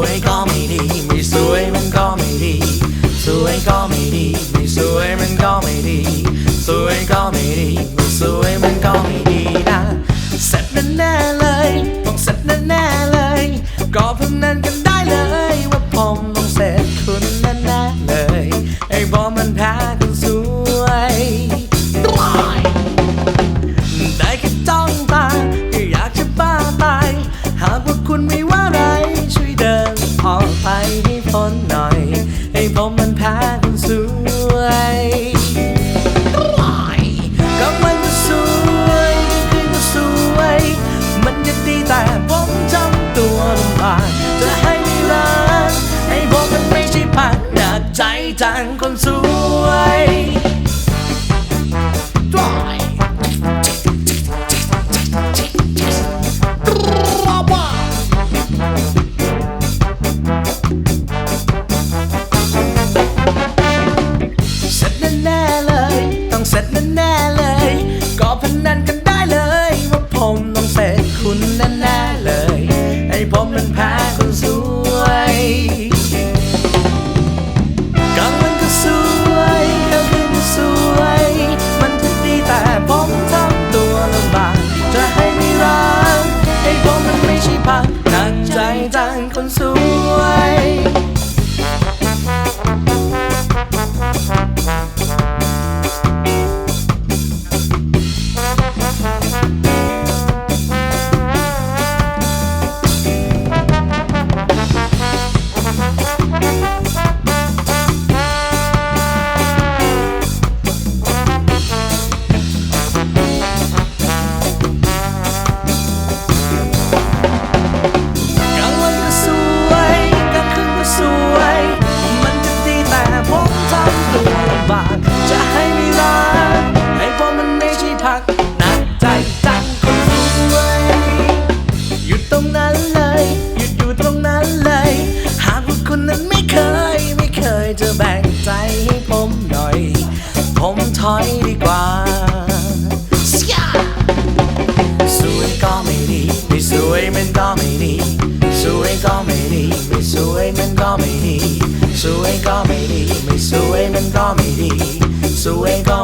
วยก็ไม่ดี ไม่สวยมันก็ไม่ดี สวยก็ไม่ดี ไม่สวยมันก็ไม่ดี สวยก็ไม่ดีไม่สวยมันก็ไม่ดีนะเสร็จแน่เลยต้องเสร็จแน่เลย ก็เพิ่มนันกันได้เลยว่าผมต้องเสร็จคุณแน่เลย ไอ้บอมมันแพ้คนสวย มมันพาคนสวยก็มันก็สวยคืนก็สวย มันจะดีแต่ผมจำตัวลำบากจะให้ไม่รักให้บอกมันไม่ใช่ผักหนักใจจังคนสวย ร็จแน่ๆเลย ก็พนันกันได้เลย ว่าผมต้องเสร็จคุณแน่ๆเลย ให้ผมมันแพ้คนสวยกลางวันก็สวยกลางคืนก็สวย มันจะดีแต่ผมทำตัวลำบากจะให้ไม่รักให้ผมมันไม่ใช่ผักหนักใจจังคนสวย กลางวันก็สวยกลางคืนก็สวย มันจะดีแต่ผมทำตัวลำบาก จะให้ไม่รักให้ผมมันไม่ใช่ผักหนักใจจังคนสวยหยุดตรงนั้นเลยหยุดอยู่ตรงนั้นเลย หากว่าคุณนั้นไม่เคย ไม่เคยจะแบ่งใจให้ผมหน่อย ผมถอยดีกว่าสวยก็ไม่ดี ไม่สวยมันก็ไม่ดีสวยก็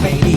ไม่ดี